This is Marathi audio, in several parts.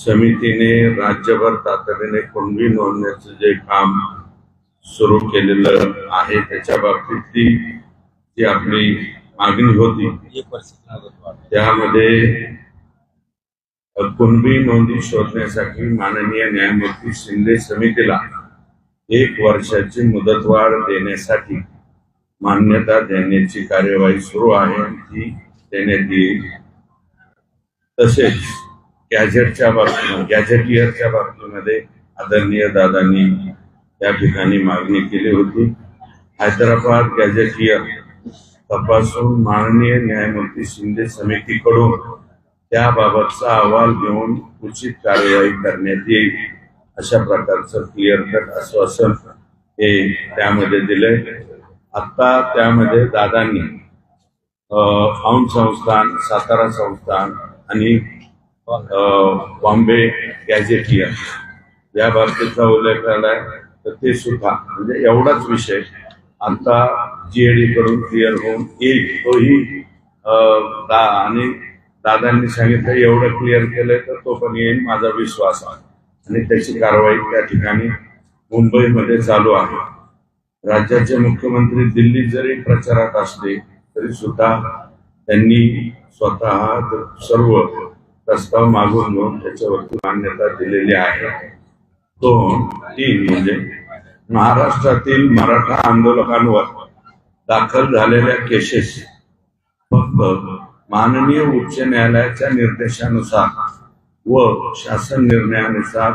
समितीने राज्यभर तातडीने कुणबी नोंदण्याचं जे काम सुरू केलेलं आहे त्याच्या बाबतीतली जी आपली मागणी होती. त्यामध्ये कुणबी नोंदी शोधण्यासाठी माननीय न्यायमूर्ती शिंदे समितीला एक वर्षाची मुदतवाढ देण्यासाठी मान्यता देण्याची कार्यवाही सुरू आहे ती देण्यात येईल. तसेच गॅझेटच्या बाबतीत गॅझेटियरच्या बाबतीमध्ये आदरणीय दादांनी त्या ठिकाणी मागणी केली होती. हैदराबाद गॅझेटियर तपासून माननीय न्यायमूर्ती शिंदे समितीकडून त्याबाबतचा अहवाल घेऊन उचित कार्यवाही करण्यात येईल अशा प्रकारचं क्लिअर कट आश्वासन हे त्यामध्ये दिलंय. आता त्यामध्ये दादांनी औंध संस्थान सातारा संस्थान आणि बॉम्बे गॅझेटियर या बाबतीचा उल्लेख आलाय तर ते सुद्धा म्हणजे एवढाच विषय. आता जीएडी कडून क्लिअर होऊन येईल तोही दा आणि दादांनी सांगितलं एवढं क्लिअर केलंय तर तो पण येईल माझा विश्वास आहे. आणि त्याची कारवाई त्या ठिकाणी मुंबईमध्ये चालू आहे. राज्याचे मुख्यमंत्री दिल्लीत जरी प्रचारात असले तरी सुद्धा त्यांनी स्वतः सर्व प्रस्ताव मागून घेऊन त्याच्यावरती मान्यता दिलेली आहे. दोन तीन म्हणजे महाराष्ट्रातील मराठा आंदोलकांवर दाखल झालेल्या केसेस फक्त माननीय उच्च न्यायालयाच्या निर्देशानुसार व शासन निर्णयानुसार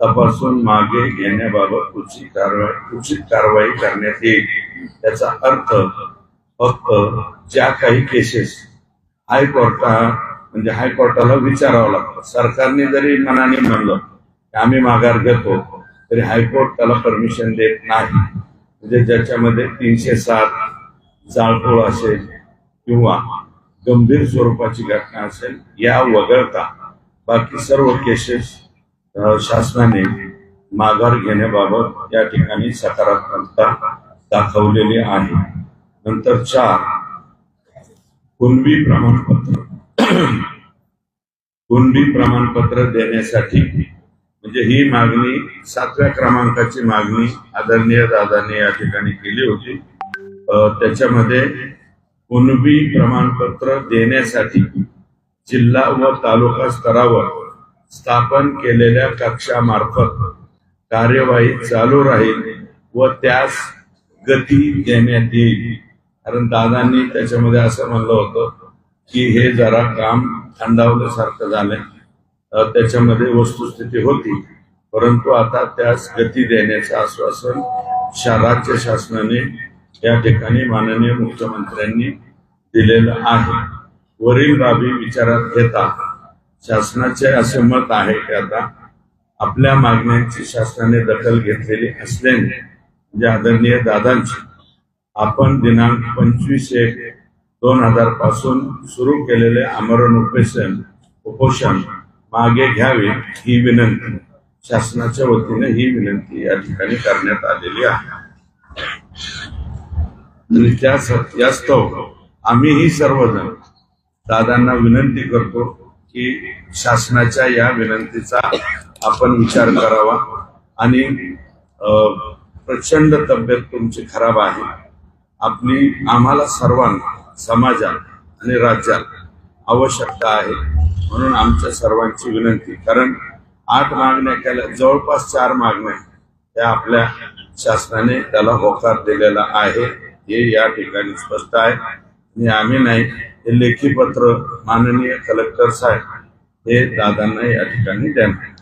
तपासून मागे घेण्याबाबत उचित कारवाई उचित कारवाई करण्यात येईल. त्याचा अर्थ फक्त ज्या काही केसेस हायकोर्टात म्हणजे हायकोर्टाला विचारावं लागतं. सरकारने जरी मनाने म्हणलं की आम्ही माघार घेतो तरी हायकोर्ट त्याला परमिशन देत नाही. म्हणजे ज्याच्यामध्ये तीनशे सात जाळपोळ असेल किंवा गंभीर स्वरूपाची घटना असेल या वगळता बाकी सर्व केसेस शासनाने माघार घेण्याबाबत या ठिकाणी सकारात्मकता दाखवलेली आहे. नंतर चार कुणबी प्रमाणपत्र. कुणबी प्रमाणपत्र देण्यासाठी. म्हणजे ही मागणी सातव्या क्रमांकाची मागणी आदरणीय दादांनी या ठिकाणी केली होती. त्याच्यामध्ये कुणबी प्रमाणपत्र देण्यासाठी जिल्हा व तालुका स्तरावर स्थापन केलेल्या कक्षामार्फत कार्यवाही चालू राहील व त्यास गती देण्यात येईल. कारण दादांनी त्याच्यामध्ये असं म्हणलं होतं की हे जरा काम थंडावल्यासारखं झालंय. त्याच्यामध्ये वस्तुस्थिती होती. परंतु आता त्यास गती देण्याचं आश्वासन राज्य शासनाने या ठिकाणी माननीय मुख्यमंत्र्यांनी दिलेलं आहे. वरील बाबी विचारात घेता शासनाचे असे मत आहे की आता आपल्या मागण्यांची शासनाने दखल घेतलेली असल्याने म्हणजे आदरणीय दादांची आपण दिनांक पंचवीस एक दोन हजारपासून सुरू केलेले आमरण उपोषण उपोषण मागे घ्यावे ही विनंती. शासनाच्या वतीने ही विनंती या ठिकाणी करण्यात आलेली आहे. आणि त्या यास्तव आम्हीही सर्वजण दादांना विनंती करतो की शासनाच्या या विनंतीचा आपण विचार करावा आणि प्रचंड तब्येत तुमची खराब आहे. आपली आम्हाला सर्वांना समाजात आणि राज्यात आवश्यकता आहे म्हणून आमच्या सर्वांची विनंती. कारण आठ मागण्या केल्या जवळपास चार मागण्या त्या आपल्या शासनाने त्याला होकार दिलेला आहे. हे या ठिकाणी स्पष्ट आहे. आणि आम्ही नाही हे लेखी पत्र माननीय कलेक्टर साहेब हे दादांना या ठिकाणी द्यावे